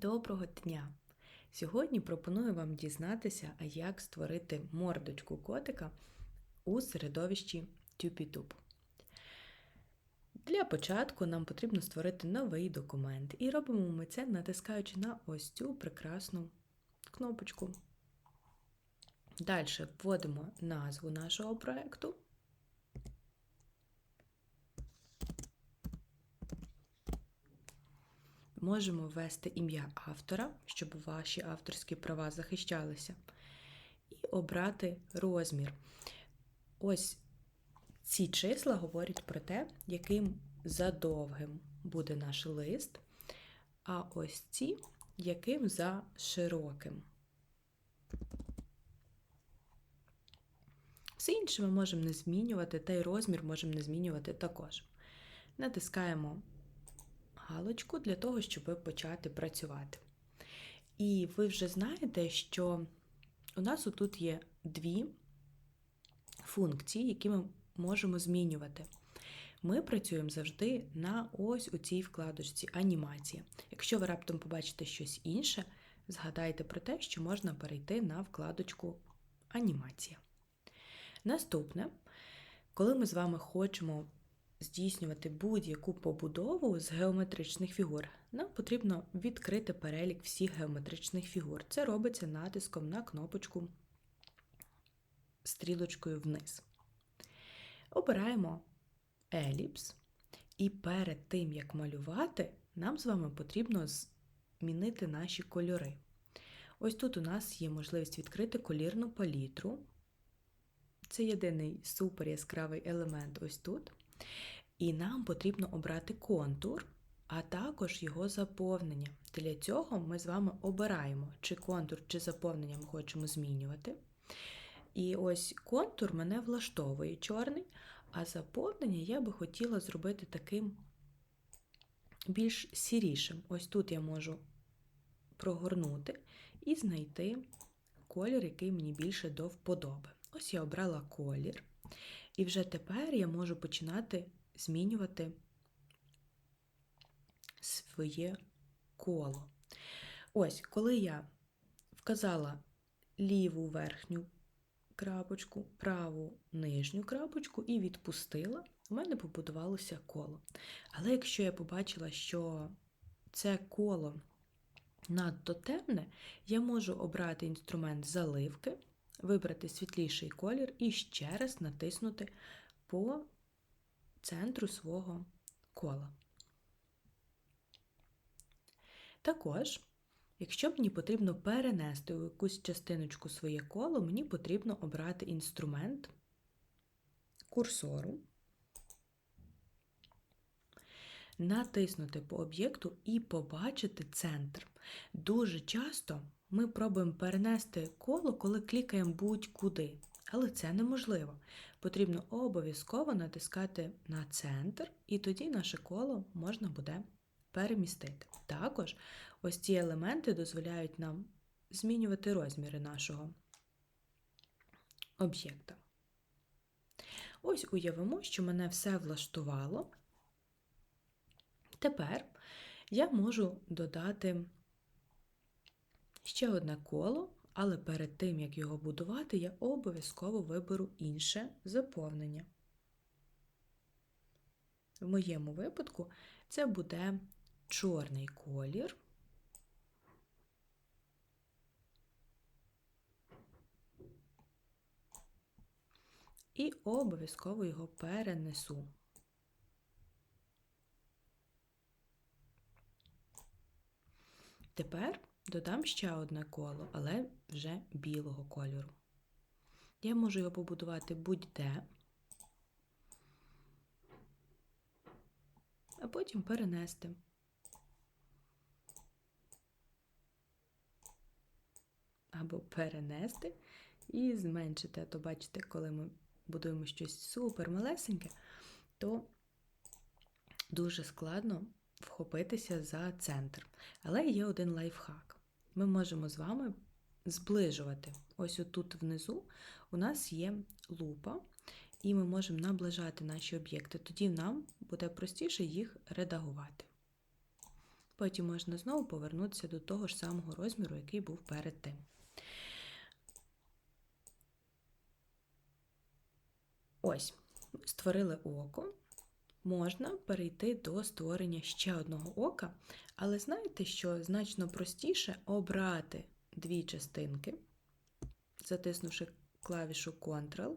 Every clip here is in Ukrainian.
Доброго дня! Сьогодні пропоную вам дізнатися, як створити мордочку котика у середовищі TupiTube. Для початку нам потрібно створити новий документ, і робимо ми це, натискаючи на ось цю прекрасну кнопочку. Далі вводимо назву нашого проєкту. Можемо ввести ім'я автора, щоб ваші авторські права захищалися, і обрати розмір. Ось ці числа говорять про те, яким задовгим буде наш лист, а ось ці, яким за широким. Все інше ми можемо не змінювати, та й розмір можемо не змінювати також. Натискаємо галочку для того, щоб почати працювати. І ви вже знаєте, що у нас тут є дві функції, які ми можемо змінювати. Ми працюємо завжди на ось у цій вкладочці анімація. Якщо ви раптом побачите щось інше, згадайте про те, що можна перейти на вкладочку Анімація. Наступне, коли ми з вами хочемо здійснювати будь-яку побудову з геометричних фігур, нам потрібно відкрити перелік всіх геометричних фігур. Це робиться натиском на кнопочку стрілочкою вниз. Обираємо еліпс, і перед тим, як малювати, нам з вами потрібно змінити наші кольори. Ось тут у нас є можливість відкрити колірну палітру. Це єдиний супер яскравий елемент ось тут. І нам потрібно обрати контур, а також його заповнення. Для цього ми з вами обираємо, чи контур, чи заповнення ми хочемо змінювати. І ось контур мене влаштовує чорний, а заповнення я би хотіла зробити таким більш сірішим. Ось тут я можу прогорнути і знайти колір, який мені більше до вподоби. Ось я обрала колір. І вже тепер я можу починати змінювати своє коло. Ось, коли я вказала ліву верхню крапочку, праву нижню крапочку і відпустила, у мене побудувалося коло. Але якщо я побачила, що це коло надто темне, я можу обрати інструмент заливки, вибрати світліший колір і ще раз натиснути по центру свого кола. Також, якщо мені потрібно перенести у якусь частиночку своє коло, мені потрібно обрати інструмент курсору, натиснути по об'єкту і побачити центр. Дуже часто ми пробуємо перенести коло, коли клікаємо будь-куди. Але це неможливо. Потрібно обов'язково натискати на центр, і тоді наше коло можна буде перемістити. Також ось ці елементи дозволяють нам змінювати розміри нашого об'єкта. Ось уявимо, що мене все влаштувало. Тепер я можу додати ще одне коло, але перед тим, як його будувати, я обов'язково виберу інше заповнення. В моєму випадку це буде чорний колір. І обов'язково його перенесу. Тепер Додам ще одне коло, але вже білого кольору. Я можу його побудувати будь-де, а потім перенести. Або перенести і зменшити. А то, бачите, коли ми будуємо щось супер малесеньке, то дуже складно вхопитися за центр. Але є один лайфхак ми можемо з вами зближувати. Ось отут внизу у нас є лупа, і ми можемо наближати наші об'єкти. Тоді нам буде простіше їх редагувати. Потім можна знову повернутися до того ж самого розміру, який був перед тим. Ось, створили око. Можна перейти до створення ще одного ока, але знаєте, що значно простіше обрати дві частинки, затиснувши клавішу Ctrl.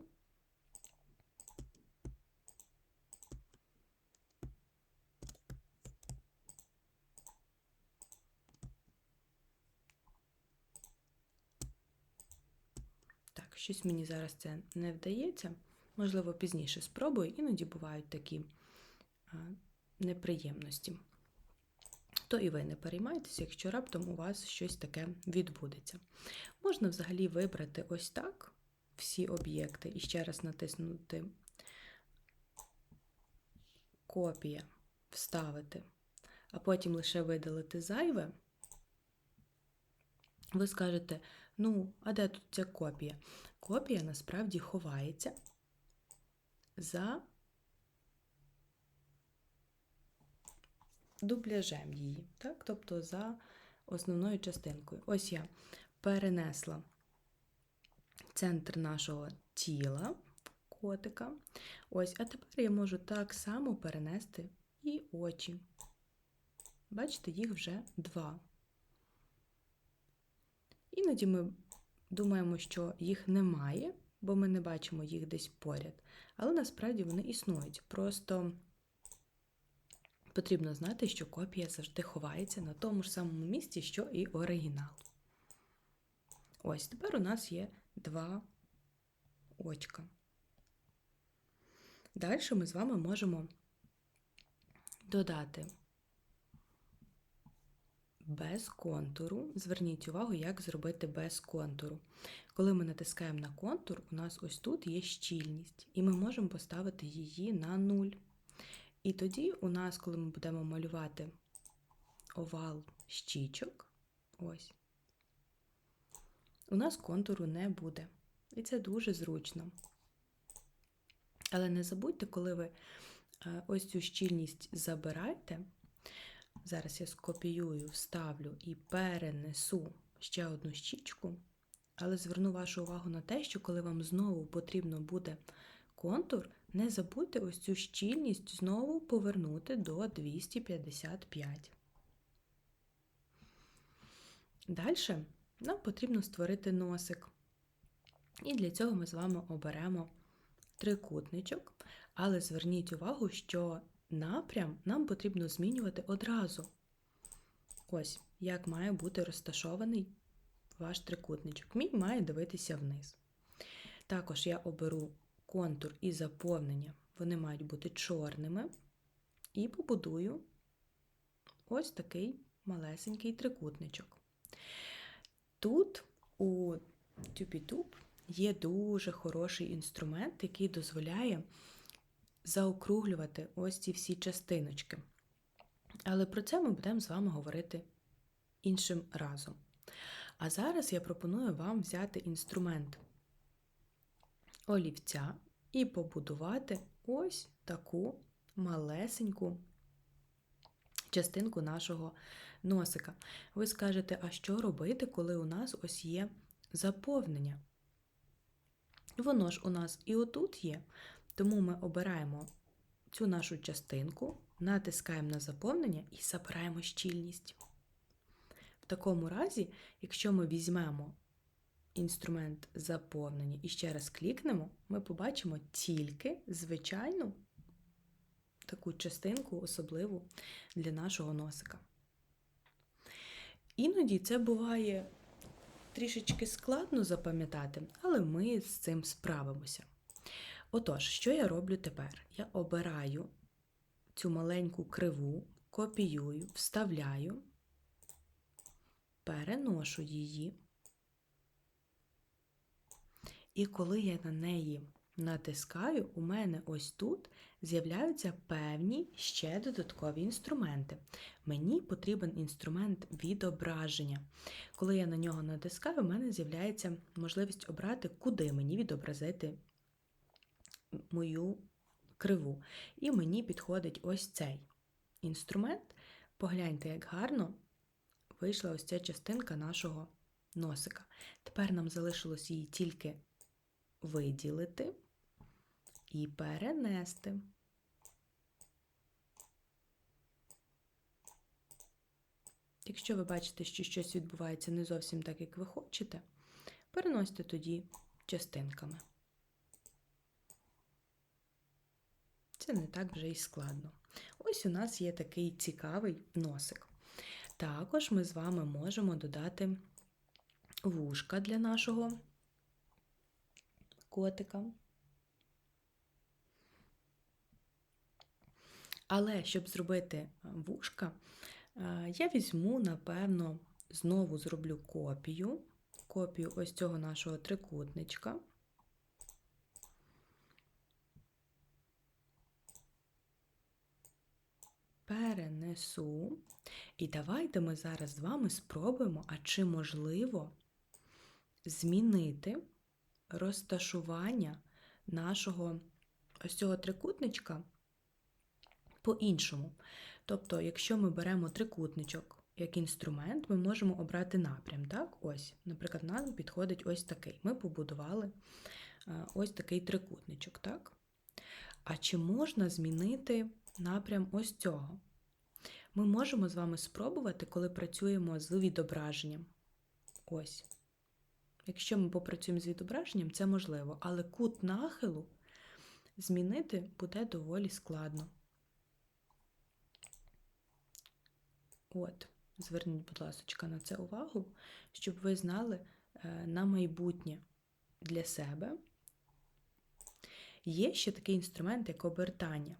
Щось мені зараз це не вдається. Можливо, пізніше спробую, іноді бувають такі неприємності. То і ви не переймайтеся, якщо раптом у вас щось таке відбудеться. Можна взагалі вибрати ось так всі об'єкти і ще раз натиснути копія, вставити, а потім лише видалити зайве. Ви скажете, ну, а де тут ця копія? Копія насправді ховається за дубляжем її, так? тобто за основною частинкою. Ось я перенесла центр нашого тіла, котика. Ось, а тепер я можу так само перенести і очі. Бачите, їх вже два. Іноді ми думаємо, що їх немає, бо ми не бачимо їх десь поряд. Але насправді вони існують. Просто потрібно знати, що копія завжди ховається на тому ж самому місці, що і оригінал. Ось тепер у нас є два очка. Далі ми з вами можемо додати без контуру. Зверніть увагу, як зробити без контуру. Коли ми натискаємо на контур, у нас ось тут є щільність, і ми можемо поставити її на 0. І тоді у нас, коли ми будемо малювати овал щічок, ось, у нас контуру не буде. І це дуже зручно. Але не забудьте, коли ви е, ось цю щільність забираєте, зараз я скопіюю, вставлю і перенесу ще одну щічку, але зверну вашу увагу на те, що коли вам знову потрібно буде контур, не забудьте ось цю щільність знову повернути до 255. Далі нам потрібно створити носик. І для цього ми з вами оберемо трикутничок, але зверніть увагу, що напрям нам потрібно змінювати одразу. Ось, як має бути розташований ваш трикутничок. Мій має дивитися вниз. Також я оберу контур і заповнення, вони мають бути чорними, і побудую ось такий малесенький трикутничок. Тут у TubeTube є дуже хороший інструмент, який дозволяє заокруглювати ось ці всі частиночки. Але про це ми будемо з вами говорити іншим разом. А зараз я пропоную вам взяти інструмент олівця і побудувати ось таку малесеньку частинку нашого носика. Ви скажете, а що робити, коли у нас ось є заповнення? Воно ж у нас і отут є, тому ми обираємо цю нашу частинку, натискаємо на заповнення і забираємо щільність. В такому разі, якщо ми візьмемо інструмент заповнення і ще раз клікнемо, ми побачимо тільки звичайну таку частинку, особливу для нашого носика. Іноді це буває трішечки складно запам'ятати, але ми з цим справимося. Отож, що я роблю тепер? Я обираю цю маленьку криву, копіюю, вставляю, переношу її. І коли я на неї натискаю, у мене ось тут з'являються певні ще додаткові інструменти. Мені потрібен інструмент відображення. Коли я на нього натискаю, у мене з'являється можливість обрати, куди мені відобразити мою криву. І мені підходить ось цей інструмент. Погляньте, як гарно вийшла ось ця частинка нашого носика. Тепер нам залишилось її тільки виділити і перенести. Якщо ви бачите, що щось відбувається не зовсім так, як ви хочете, переносьте тоді частинками. Це не так вже й складно. Ось у нас є такий цікавий носик. Також ми з вами можемо додати вушка для нашого котика. Але щоб зробити вушка, е, я візьму, напевно, знову зроблю копію, копію ось цього нашого трикутничка. Перенесу. І давайте ми зараз з вами спробуємо, а чи можливо змінити розташування нашого ось цього трикутничка по-іншому. Тобто, якщо ми беремо трикутничок як інструмент, ми можемо обрати напрям. Так? Ось, Наприклад, нам підходить ось такий. Ми побудували е, ось такий трикутничок. так? А чи можна змінити напрям ось цього? Ми можемо з вами спробувати, коли працюємо з відображенням. Ось. Якщо ми попрацюємо з відображенням, це можливо, але кут нахилу змінити буде доволі складно. От, зверніть, будь ласка, на це увагу, щоб ви знали е, на майбутнє для себе. Є ще такий інструмент, як обертання.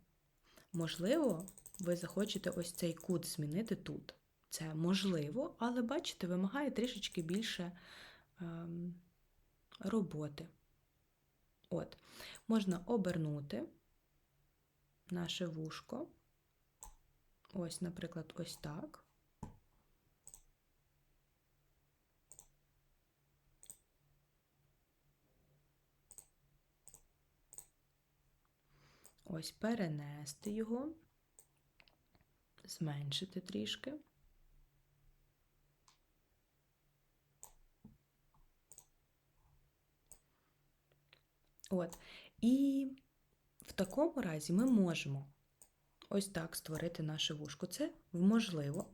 Можливо, ви захочете ось цей кут змінити тут. Це можливо, але, бачите, вимагає трішечки більше роботи. От, можна обернути наше вушко. Ось, наприклад, ось так. Ось перенести його, зменшити трішки. От. І в такому разі ми можемо ось так створити наше вушко. Це можливо.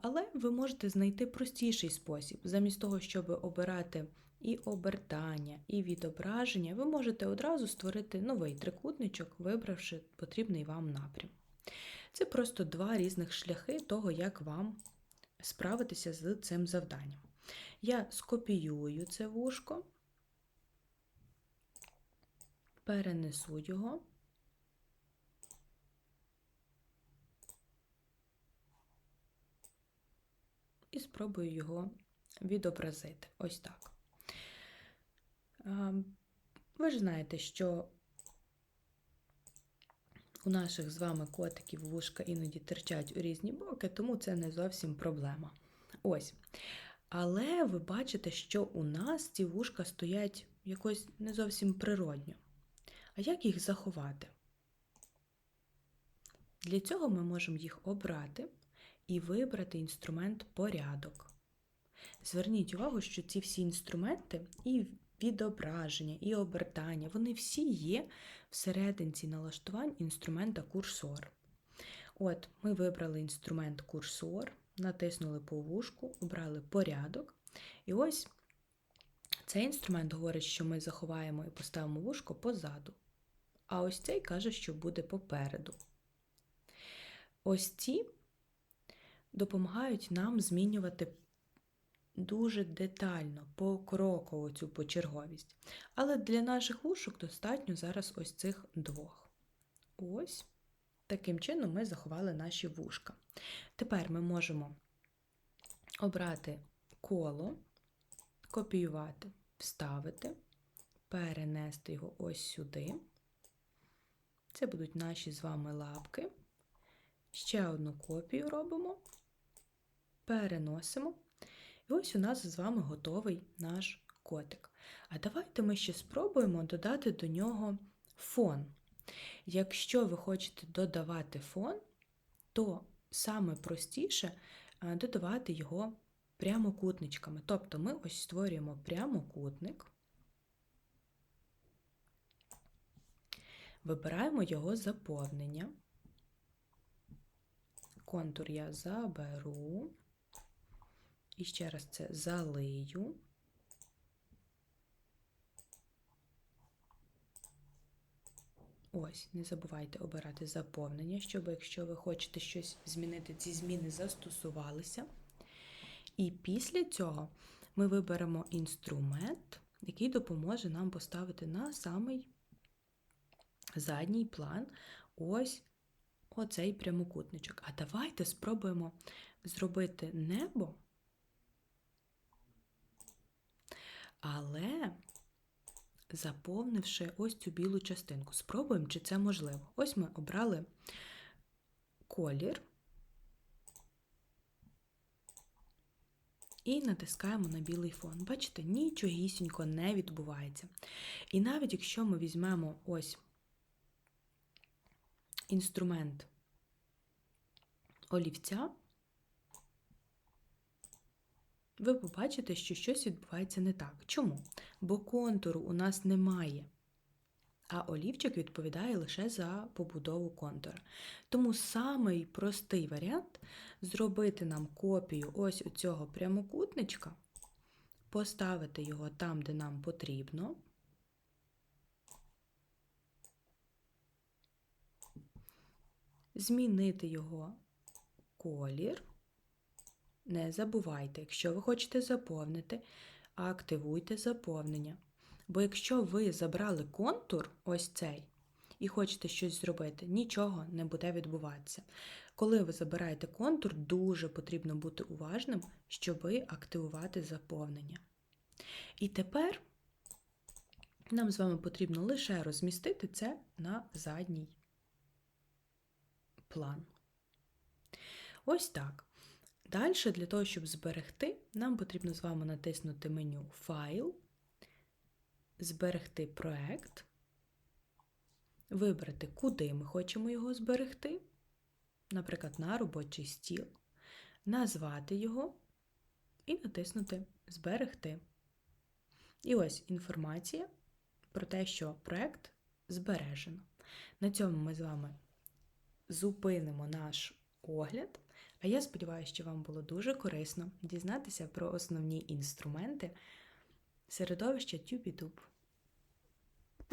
Але ви можете знайти простіший спосіб. Замість того, щоб обирати і обертання, і відображення, ви можете одразу створити новий трикутничок, вибравши потрібний вам напрям. Це просто два різних шляхи того, як вам справитися з цим завданням. Я скопіюю це вушко, перенесу його. І спробую його відобразити. Ось так. Ви ж знаєте, що у наших з вами котиків вушка іноді терчать у різні боки, тому це не зовсім проблема. Ось. Але ви бачите, що у нас ці вушка стоять якось не зовсім природньо. А як їх заховати? Для цього ми можемо їх обрати і вибрати інструмент порядок. Зверніть увагу, що ці всі інструменти і відображення, і обертання, вони всі є всерединці налаштувань інструмента курсор. От, ми вибрали інструмент курсор, натиснули по вушку, обрали порядок. І ось цей інструмент говорить, що ми заховаємо і поставимо вушко позаду. А ось цей каже, що буде попереду. Ось ці допомагають нам змінювати дуже детально, покроково цю почерговість. Але для наших вушок достатньо зараз ось цих двох. Ось. Таким чином ми заховали наші вушка. Тепер ми можемо обрати коло, копіювати, вставити, перенести його ось сюди. Це будуть наші з вами лапки. Ще одну копію робимо, переносимо і ось у нас з вами готовий наш котик. А давайте ми ще спробуємо додати до нього фон. Якщо ви хочете додавати фон, то саме простіше е, додавати його прямокутничками. Тобто ми ось створюємо прямокутник, вибираємо його заповнення. Контур я заберу. І ще раз це залию. Ось, не забувайте обирати заповнення, щоб якщо ви хочете щось змінити, ці зміни застосувалися. І після цього ми виберемо інструмент, який допоможе нам поставити на самий задній план ось оцей прямокутничок. А давайте спробуємо зробити небо, але заповнивши ось цю білу частинку. Спробуємо, чи це можливо. Ось ми обрали колір і натискаємо на білий фон. Бачите, нічогісінько не відбувається. І навіть якщо ми візьмемо ось інструмент олівця, ви побачите, що щось відбувається не так. Чому? Бо контуру у нас немає, а олівчик відповідає лише за побудову контура. Тому самий простий варіант зробити нам копію ось у цього прямокутничка, поставити його там, де нам потрібно. Змінити його колір. Не забувайте, якщо ви хочете заповнити, активуйте заповнення. Бо якщо ви забрали контур, ось цей, і хочете щось зробити, нічого не буде відбуватися. Коли ви забираєте контур, дуже потрібно бути уважним, щоб активувати заповнення. І тепер нам з вами потрібно лише розмістити це на задній план. Ось так. Далі, для того, щоб зберегти, нам потрібно з вами натиснути меню Файл, зберегти проект, вибрати, куди ми хочемо його зберегти, наприклад, на робочий стіл, назвати його і натиснути Зберегти. І ось інформація про те, що проект збережено. На цьому ми з вами зупинимо наш огляд. А я сподіваюся, що вам було дуже корисно дізнатися про основні інструменти середовища TubeTube.